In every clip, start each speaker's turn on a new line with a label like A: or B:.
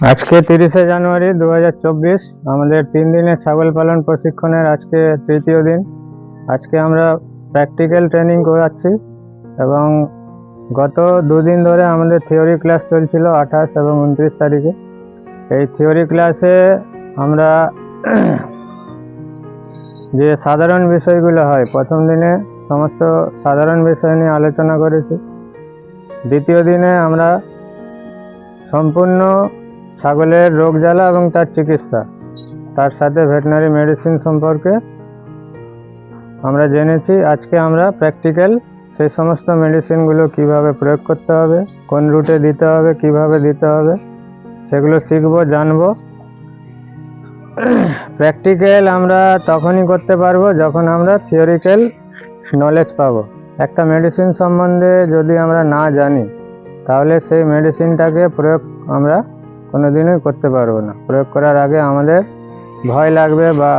A: আজকে তিরিশে জানুয়ারি দু হাজার চব্বিশ, আমাদের তিন দিনের ছাগল পালন প্রশিক্ষণের আজকে তৃতীয় দিন। আজকে আমরা প্র্যাকটিক্যাল ট্রেনিং করাচ্ছি এবং গত দুদিন ধরে আমাদের থিওরি ক্লাস চলছিল আঠাশ এবং উনত্রিশ তারিখে। এই থিওরি ক্লাসে আমরা যে সাধারণ বিষয়গুলো হয়, প্রথম দিনে সমস্ত সাধারণ বিষয় নিয়ে আলোচনা করেছি। দ্বিতীয় দিনে আমরা সম্পূর্ণ ছাগলের রোগ জ্বালা এবং তার চিকিৎসা। তার সাথে ভেটেনারি মেডিসিন সম্পর্কে আমরা জেনেছি। আজকে আমরা প্র্যাকটিক্যাল সেই সমস্ত মেডিসিনগুলো কীভাবে প্রয়োগ করতে হবে, কোন রুটে দিতে হবে, কীভাবে দিতে হবে, সেগুলো শিখব, জানব। প্র্যাকটিক্যাল আমরা তখনই করতে পারব যখন আমরা থিওরিক্যাল নলেজ পাবো। একটা মেডিসিন সম্বন্ধে যদি আমরা না জানি, তাহলে সেই মেডিসিনটাকে প্রয়োগ আমরা কোনোদিনই করতে পারব না। প্রয়োগ করার আগে আমাদের ভয় লাগবে বা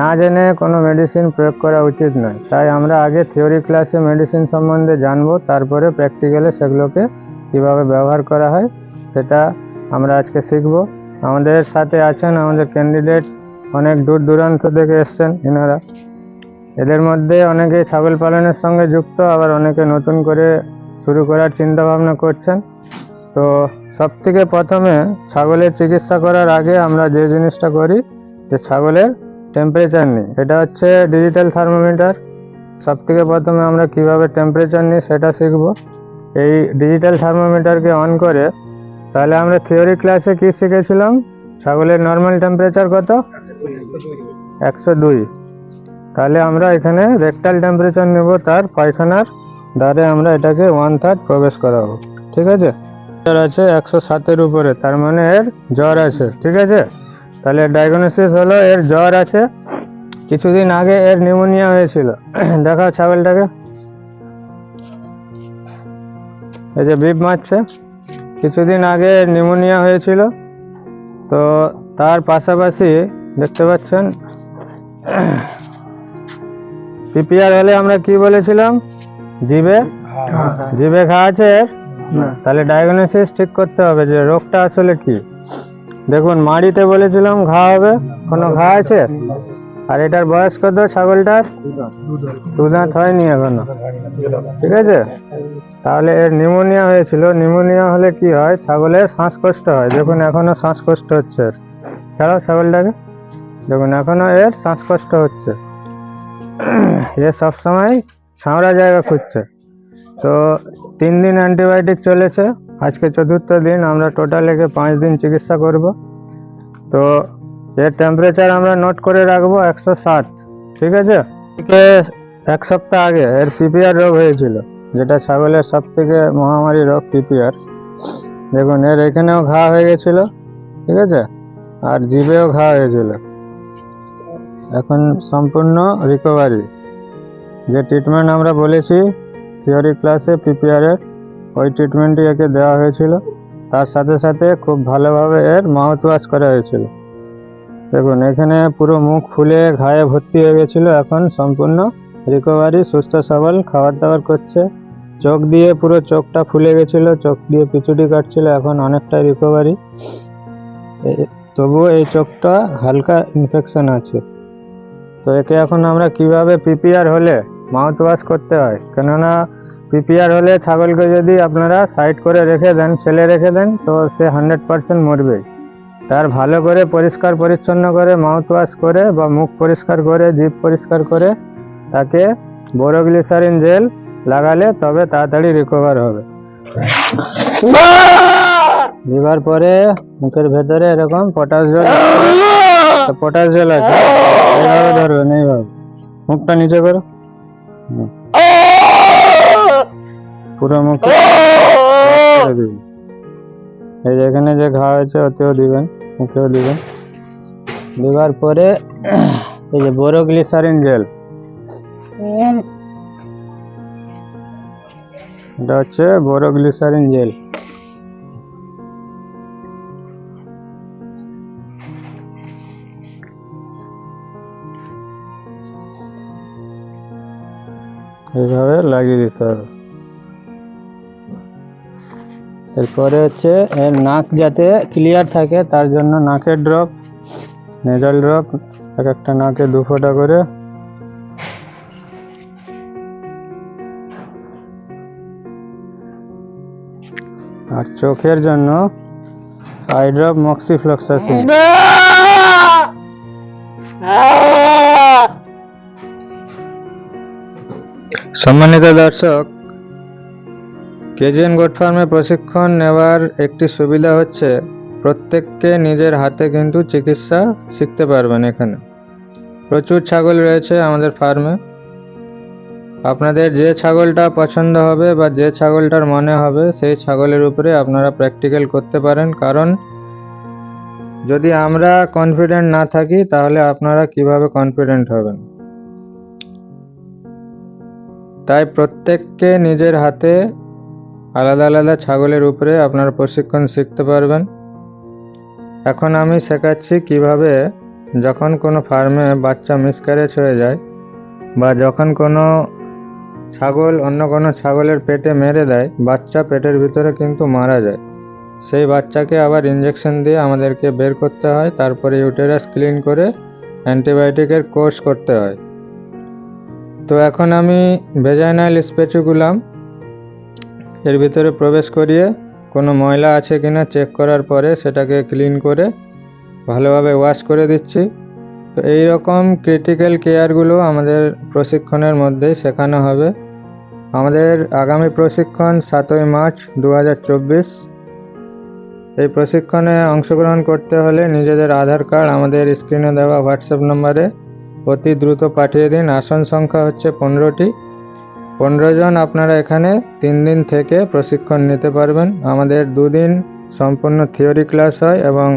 A: না জেনে কোনো মেডিসিন প্রয়োগ করা উচিত নয়। তাই আমরা আগে থিওরি ক্লাসে মেডিসিন সম্বন্ধে জানব, তারপরে প্র্যাকটিক্যালে সেগুলোকে কীভাবে ব্যবহার করা হয়, সেটা আমরা আজকে শিখব। আমাদের সাথে আছেন আমাদের ক্যান্ডিডেট অনেক দূর দূরান্ত থেকে এসছেন এনারা। এদের মধ্যে অনেকে ছাগল পালনের সঙ্গে যুক্ত, আবার অনেকে নতুন করে শুরু করার চিন্তা ভাবনা করছেন। তো সব থেকে প্রথমে ছাগলের চিকিৎসা করার আগে আমরা যে জিনিসটা করি, যে ছাগলের টেম্পারেচার নিই, এটা হচ্ছে ডিজিটাল থার্মোমিটার সব থেকে প্রথমে আমরা কীভাবে টেম্পারেচার নিই সেটা শিখব। এই ডিজিটাল থার্মোমিটারকে অন করে, তাহলে আমরা থিওরি ক্লাসে কি শিখেছিলাম? ছাগলের নর্মাল টেম্পারেচার কত? একশো দুই। তাহলে আমরা এখানে রেকটাল টেম্পারেচার নেব, তার পায়খানার দ্বারে আমরা এটাকে ওয়ান থার্ড প্রবেশ করাবো। ঠিক আছে? জ্বর আছে একশো সাতের উপরে তার মানে এর জ্বর আছে ঠিক আছে? তাহলে ডায়াগনোসিস হলো এর জ্বর আছে কিছুদিন আগে এর নিউমোনিয়া হয়েছিল। দেখাও ছাগলটাকে। এই যে বিপ মারছে কিছুদিন আগে নিউমোনিয়া হয়েছিল তো তার পাশাপাশি দেখতে পাচ্ছেন পিপিআর হলে আমরা কি বলেছিলাম? জিবে জিবে ঘা। আছে এর? তাহলে ডায়াগনোসিস ঠিক করতে হবে যে রোগটা আসলে কি। দেখুন, মাড়িতে বলেছিলাম ঘা হবে, কোনো ঘা আছে? আর এটার বয়স কত ছাগলটার? দু দাঁত হয়নি এখনও। ঠিক আছে? তাহলে এর নিউমোনিয়া হয়েছিল। নিউমোনিয়া হলে কি হয়? ছাগলের শ্বাসকষ্ট হয়। দেখুন, এখনও শ্বাসকষ্ট হচ্ছে ছাড়াও ছাগলটাকে। দেখুন, এখনও এর শ্বাসকষ্ট হচ্ছে। এ সবসময় ছাওড়া জায়গা খুঁজছে। তো তিন দিন অ্যান্টিবায়োটিক চলেছে। আজকে চতুর্থ দিন, আমরা টোটাল একে পাঁচ দিন চিকিৎসা করব। তো এর টেম্পারেচার আমরা নোট করে রাখব একশো ষাট, ঠিক আছে? একে সপ্তাহ আগে এর পিপিআর রোগ হয়েছিল, যেটা ছাগলের সব থেকে মহামারী রোগ পিপিআর দেখুন, এর এখানেও ঘা হয়ে গেছিল, ঠিক আছে? আর জিভেও ঘা হয়েছিল। এখন সম্পূর্ণ রিকভারি যে ট্রিটমেন্ট আমরা বলেছি থিওরি ক্লাসে পিপিআরের ওই ট্রিটমেন্টই একে দেওয়া হয়েছিল। তার সাথে সাথে খুব ভালোভাবে এর মাউথ ওয়াশ করা হয়েছিল। দেখুন, এখানে পুরো মুখ ফুলে ঘায়ে ভর্তি হয়ে গেছিল। এখন সম্পূর্ণ রিকভারি সুস্থ সবল খাবার দাবার করছে। চোখ দিয়ে পুরো চোখটা ফুলে গেছিল, চোখ দিয়ে পিছুটি কাটছিল। এখন অনেকটাই রিকভারি তবুও এই চোখটা হালকা ইনফেকশন আছে। তো একে এখন আমরা কীভাবে পিপিআর হলে মাউথ ওয়াশ করতে হয়? কেননা পিপিআর হলে ছাগলকে যদি আপনারা সাইড করে রেখে দেন ফেলে রেখে দেন তো সে হান্ড্রেড পার্সেন্ট মরবে। তার ভালো করে পরিষ্কার পরিচ্ছন্ন করে মাউথ ওয়াশ করে বা মুখ পরিষ্কার করে জিভ পরিষ্কার করে তাকে বোরোগ্লিসারিন জেল লাগালে তবে তাড়াতাড়ি রিকভার হবে। দিবার পরে মুখের ভেতরে এরকম পটাশ জল পটাশ জল আছে। এইভাবে ধরবেন এইভাবে। মুখটা নিচে করো। পুরো মুখ এই যে এখানে যে ঘা হয়েছে ওতেও দিবেন মুখেও দিবেন। দেওয়ার পরে এই যে বোরোগ্লিসারিন জেল। এটা হচ্ছে বোরোগ্লিসারিন জেল। এইভাবে লাগিয়ে দিতে হবে। এরপরে হচ্ছে এর নাক যাতে ক্লিয়ার থাকে তার জন্য নাকের ড্রপ নেজাল ড্রপ এক একটা নাকে দু ফোঁটা করে। আর চোখের জন্য আই ড্রপ মক্সিফ্লক্সাসিন সম্মানিত দর্শক কেজিএন গোট ফার্মে প্রশিক্ষণ নেওয়ার একটি সুবিধা হচ্ছে, প্রত্যেককে নিজের হাতে কিন্তু চিকিৎসা শিখতে পারবেন এখানে। প্রচুর ছাগল রয়েছে আমাদের ফার্মে। আপনাদের যে ছাগলটা পছন্দ হবে বা যে ছাগলটার মনে হবে, সেই ছাগলের উপরে আপনারা প্র্যাকটিক্যাল করতে পারেন। কারণ, যদি আমরা কনফিডেন্ট না থাকি, তাহলে আপনারা কীভাবে কনফিডেন্ট হবেন? তাই প্রত্যেককে নিজের হাতে আলাদা আলাদা ছাগলের উপরে আপনারা প্রশিক্ষণ শিখতে পারবেন। এখন আমি শেখাচ্ছি কীভাবে যখন কোনো ফার্মে বাচ্চা মিসক্যারেজ হয়ে যায় বা যখন কোনো ছাগল, অন্য কোনো ছাগলের পেটে মেরে দেয়, বাচ্চা পেটের ভিতরে কিন্তু মারা যায়। সেই বাচ্চাকে আবার ইঞ্জেকশন দিয়ে আমাদেরকে বের করতে হয়, তারপরে ইউটেরাস ক্লিন করে অ্যান্টিবায়োটিকের কোর্স করতে হয়। তো এখন আমি ভেজাইনাল স্পেচুকুলাম এর ভিতরে প্রবেশ করিয়ে কোনো ময়লা আছে কিনা চেক করার পরে সেটাকে ক্লিন করে ভালোভাবে ওয়াশ করে দিচ্ছি। তো এই রকম ক্রিটিক্যাল কেয়ারগুলো আমাদের প্রশিক্ষণের মধ্যেই শেখানো হবে। আমাদের আগামী প্রশিক্ষণ সাতই মার্চ দু হাজার চব্বিশ। এই প্রশিক্ষণে অংশগ্রহণ করতে হলে নিজেদের আধার কার্ড আমাদের স্ক্রিনে দেওয়া হোয়াটসঅ্যাপ নম্বরে অতি দ্রুত পাঠিয়ে দিন। আসন সংখ্যা হচ্ছে পনেরোটি। পনেরো জন আপনারা এখানে তিন দিন থেকে প্রশিক্ষণ নিতে পারবেন। আমাদের দুদিন সম্পূর্ণ থিওরি ক্লাস হয় এবং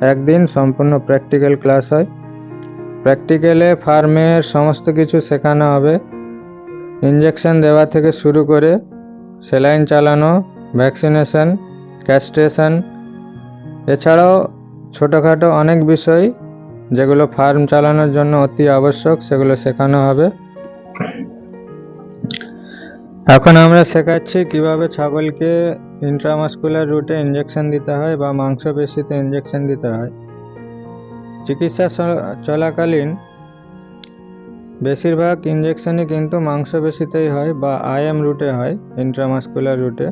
A: একদিন সম্পূর্ণ প্র্যাকটিক্যাল ক্লাস হয়। প্র্যাকটিক্যালে ফার্মের সমস্ত কিছু শেখানো হবে। ইঞ্জেকশন দেওয়া থেকে শুরু করে সেলাইন চালানো, ভ্যাকসিনেশন, ক্যাস্ট্রেশন। এছাড়াও ছোটোখাটো অনেক বিষয় যেগুলো ফার্ম চালানোর জন্য অতি আবশ্যক, সেগুলো শেখানো হবে। এখন আমরা শেখাচ্ছি কীভাবে ছাগলকে ইন্ট্রামাস্কুলার রুটে ইঞ্জেকশন দিতে হয় বা মাংসপেশিতে ইঞ্জেকশন দিতে হয়। চিকিৎসা চলাকালীন বেশিরভাগ ইঞ্জেকশনই কিন্তু মাংসপেশিতেই হয় বা আইএম রুটে হয় ইন্ট্রামাস্কুলার রুটে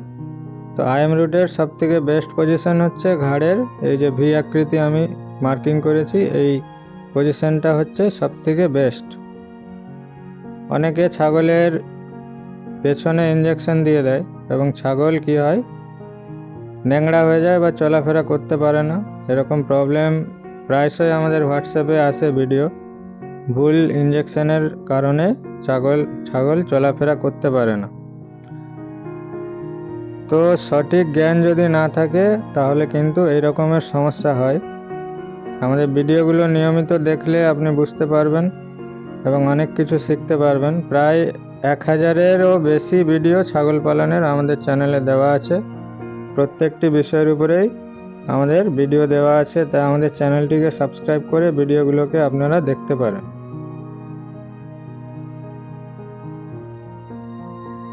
A: তো আইএম রুটের সব থেকে বেস্ট পজিশন হচ্ছে ঘাড়ের, এই যে ভি আকৃতি আমি মার্কিং করেছি, এই পজিশনটা হচ্ছে সব থেকে বেস্ট অনেকে ছাগলের পেছনে ইঞ্জেকশন দিয়ে দেয় এবং ছাগল কি হয়? ন্যাংড়া হয়ে যায় বা চলাফেরা করতে পারে না। এরকম প্রবলেম প্রায়শই আমাদের হোয়াটসঅ্যাপে আসে ভিডিও ভুল ইঞ্জেকশনের কারণে ছাগল ছাগল চলাফেরা করতে পারে না। তো সঠিক জ্ঞান যদি না থাকে, তাহলে কিন্তু এই রকমের সমস্যা হয়। আমাদের ভিডিওগুলো নিয়মিত দেখলে আপনি বুঝতে পারবেন এবং অনেক কিছু শিখতে পারবেন। প্রায় এক হাজারেরও বেশি ভিডিও ছাগল পালনের আমাদের চ্যানেলে দেওয়া আছে। প্রত্যেকটি বিষয়ের উপরেই আমাদের ভিডিও দেওয়া আছে তা আমাদের চ্যানেলটিকে সাবস্ক্রাইব করে ভিডিওগুলোকে আপনারা দেখতে পারেন।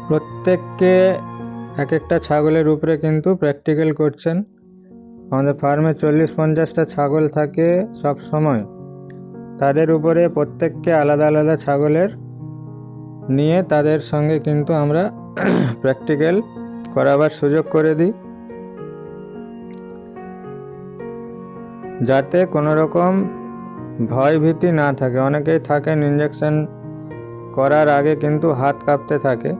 A: প্রত্যেককে এক একটা ছাগলের উপরে কিন্তু প্র্যাকটিক্যাল করছেন। আমাদের ফার্মে চল্লিশ পঞ্চাশটা ছাগল থাকে সব সময়। তাদের উপরে প্রত্যেককে আলাদা আলাদা ছাগলের নিয়ে তাদের সঙ্গে কিন্তু আমরা প্র্যাকটিক্যাল করাবার সুযোগ করে দিই। যাতে কোনো রকম ভয় ভীতি না থাকে। অনেকেই থাকেন ইঞ্জেকশন করার আগে কিন্তু হাত কাঁপতে থাকে।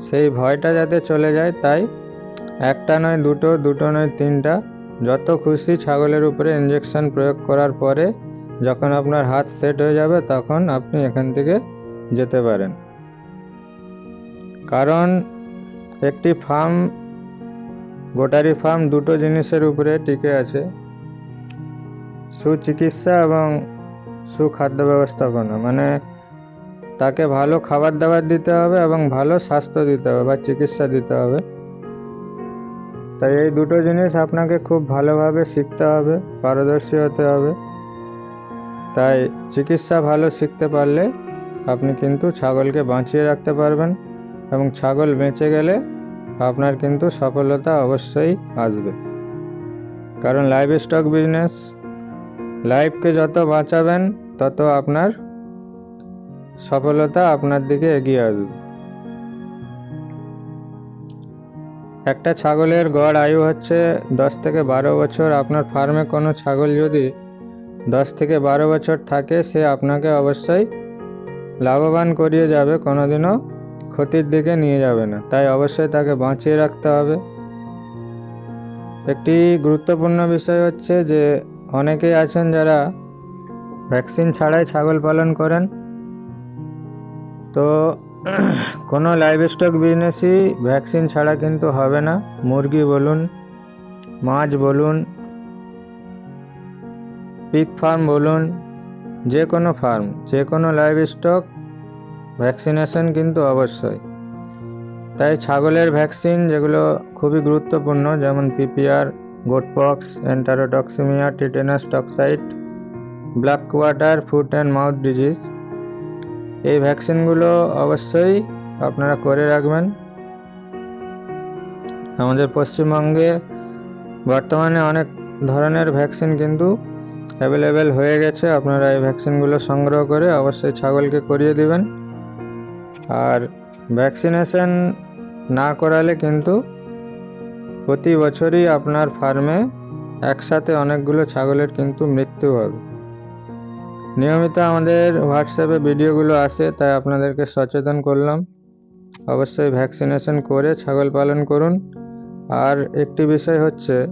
A: সেই ভয়টা যাতে চলে যায়, তাই একটা নয়, দুটো দুটো নয়, তিনটা, যত খুশি ছাগলের উপরে ইঞ্জেকশন প্রয়োগ করার পরে যখন আপনার হাত সেট হয়ে যাবে, তখন আপনি এখান থেকে যেতে পারেন। কারণ একটি ফার্ম, গোটারি ফার্ম দুটো জিনিসের উপরে টিকে আছে। সুচিকিৎসা এবং সুখাদ্য ব্যবস্থাপনা মানে তাকে ভালো খাবার দাবার দিতে হবে এবং ভালো স্বাস্থ্য দিতে হবে বা চিকিৎসা দিতে হবে। তাই এই দুটো জিনিস আপনাকে খুব ভালোভাবে শিখতে হবে, পারদর্শী হতে হবে। তাই চিকিৎসা ভালো শিখতে পারলে আপনি কিন্তু ছাগলকে বাঁচিয়ে রাখতে পারবেন। এবং ছাগল বেঁচে গেলে আপনার কিন্তু সফলতা অবশ্যই আসবে। কারণ লাইভ স্টক বিজনেস লাইফকে যত বাঁচাবেন, তত আপনার সফলতা আপনার দিকে এগিয়ে আসবে। একটা ছাগলের গড় আয়ু হচ্ছে দশ থেকে বারো বছর। আপনার ফার্মে কোনো ছাগল যদি দশ থেকে বারো বছর থাকে, সে আপনাকে অবশ্যই লাভবান করিয়ে যাবে, কোনোদিনও ক্ষতির দিকে নিয়ে যাবে না, তাই অবশ্যই তাকে বাঁচিয়ে রাখতে হবে। একটি গুরুত্বপূর্ণ বিষয় হচ্ছে যে, অনেকেই আছেন যারা ভ্যাকসিন ছাড়াই ছাগল পালন করেন। তো, কোনো লাইভ স্টক বিজনেসই ভ্যাকসিন ছাড়া কিন্তু হবে না। মুরগি বলুন, মাছ বলুন, পিক ফার্ম বলুন, যে কোনো ফার্ম, যে কোনো লাইভ স্টক ভ্যাকসিনেশন কিন্তু অবশ্যই। তাই ছাগলের ভ্যাকসিন যেগুলো খুবই গুরুত্বপূর্ণ, যেমন PPR goatpox enterotoxaemia tetanus toxoid black quarter foot and mouth disease এই ভ্যাকসিনগুলো অবশ্যই আপনারা করে রাখবেন। আমাদের পশ্চিমবঙ্গে বর্তমানে অনেক ধরনের ভ্যাকসিন কিন্তু অ্যাভেলেবেল হয়ে গেছে। আপনারা এই ভ্যাকসিনগুলো সংগ্রহ করে অবশ্যই ছাগলকে করিয়ে দিবেন। আর ভ্যাকসিনেশন না করালে কিন্তু প্রতি বছরই আপনার ফার্মে একসাথে অনেকগুলো ছাগলের কিন্তু মৃত্যু হবে। নিয়মিত আমাদের হোয়াটসঅ্যাপে ভিডিওগুলো আসে, তাই আপনাদেরকে সচেতন করলাম। অবশ্যই ভ্যাকসিনেশন করে ছাগল পালন করুন। আর একটি বিষয় হচ্ছে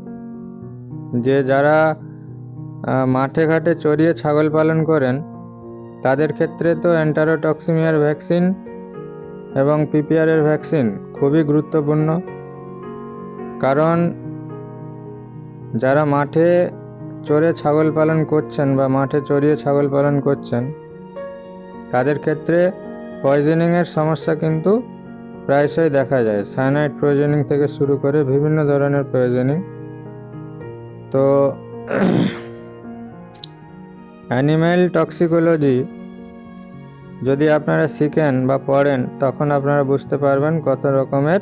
A: যে যারা মাঠে ঘাটে চড়িয়ে ছাগল পালন করেন তাদের ক্ষেত্রে তো অ্যান্টারোটক্সিমিয়ার ভ্যাকসিন এবং পিপিআরের ভ্যাকসিন খুবই গুরুত্বপূর্ণ। কারণ যারা মাঠে চড়ে ছাগল পালন করছেন বা মাঠে চড়িয়ে ছাগল পালন করছেন, তাদের ক্ষেত্রে পয়জনিংয়ের সমস্যা কিন্তু প্রায়শই দেখা যায়। সায়ানাইড পয়জনিং থেকে শুরু করে বিভিন্ন ধরনের পয়জনিং। তো, অ্যানিম্যাল টক্সিকোলজি যদি আপনারা শিখেন বা পড়েন, তখন আপনারা বুঝতে পারবেন কত রকমের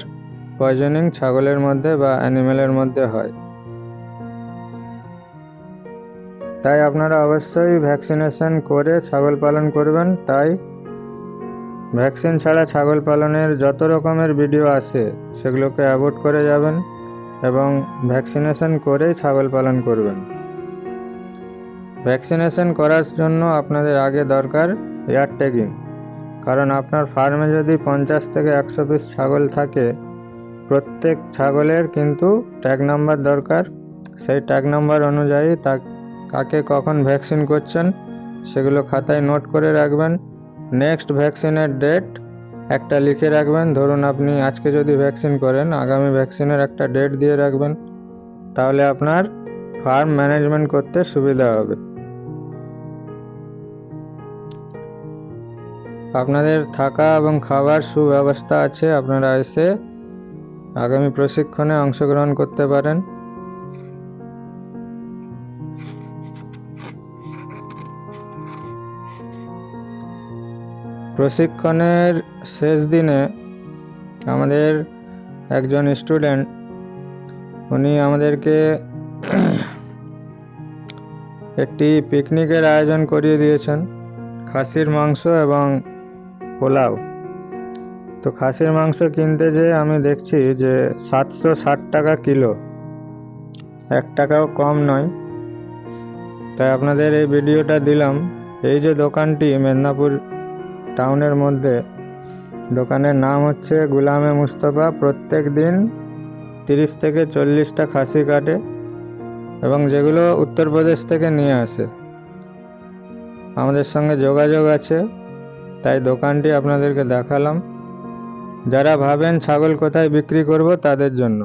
A: পয়জনিং ছাগলের মধ্যে বা অ্যানিমেলের মধ্যে হয়। তাই আপনারা অবশ্যই ভ্যাকসিনেশন করে ছাগল পালন করবেন। তাই ভ্যাকসিন ছাড়া ছাগল পালনের যত রকমের ভিডিও আসে সেগুলোকে অ্যাভয়েড করে যাবেন এবং ভ্যাকসিনেশন করেই ছাগল পালন করবেন। ভ্যাকসিনেশন করার জন্য আপনাদের আগে দরকার এয়ার ট্যাগিং কারণ আপনার ফার্মে যদি পঞ্চাশ থেকে একশো পিস ছাগল থাকে, প্রত্যেক ছাগলের কিন্তু ট্যাগ নাম্বার দরকার। সেই ট্যাগ নাম্বার অনুযায়ী তা কাকে কখন ভ্যাকসিন করছেন, সেগুলো খাতায় নোট করে রাখবেন। নেক্সট ভ্যাকসিনের ডেট একটা লিখে রাখবেন। ধরুন আপনি আজকে যদি ভ্যাকসিন করেন, আগামী ভ্যাকসিনের একটা ডেট দিয়ে রাখবেন। তাহলে আপনার ফার্ম ম্যানেজমেন্ট করতে সুবিধা হবে। আপনাদের থাকা এবং খাবার সুব্যবস্থা আছে, আপনারা এসে আগামী প্রশিক্ষণে অংশগ্রহণ করতে পারেন। প্রশিক্ষণের শেষ দিনে আমাদের একজন স্টুডেন্ট, উনি আমাদেরকে একটি পিকনিকের আয়োজন করিয়ে দিয়েছেন। খাসির মাংস এবং পোলাও। তো খাসির মাংস কিনতে যে আমি দেখছি যে সাতশো ষাট টাকা কিলো। এক টাকাও কম নয়। তাই আপনাদের এই ভিডিওটা দিলাম। এই যে দোকানটি মেদিনীপুর টাউনের মধ্যে, দোকানের নাম হচ্ছে গুলামে মুস্তফা। প্রত্যেক দিন তিরিশ থেকে চল্লিশটা খাসি কাটে এবং যেগুলো উত্তরপ্রদেশ থেকে নিয়ে আসে। আমাদের সঙ্গে যোগাযোগ আছে। তাই দোকানটি আপনাদেরকে দেখালাম। যারা ভাবেন ছাগল কোথায় বিক্রি করব তাদের জন্য।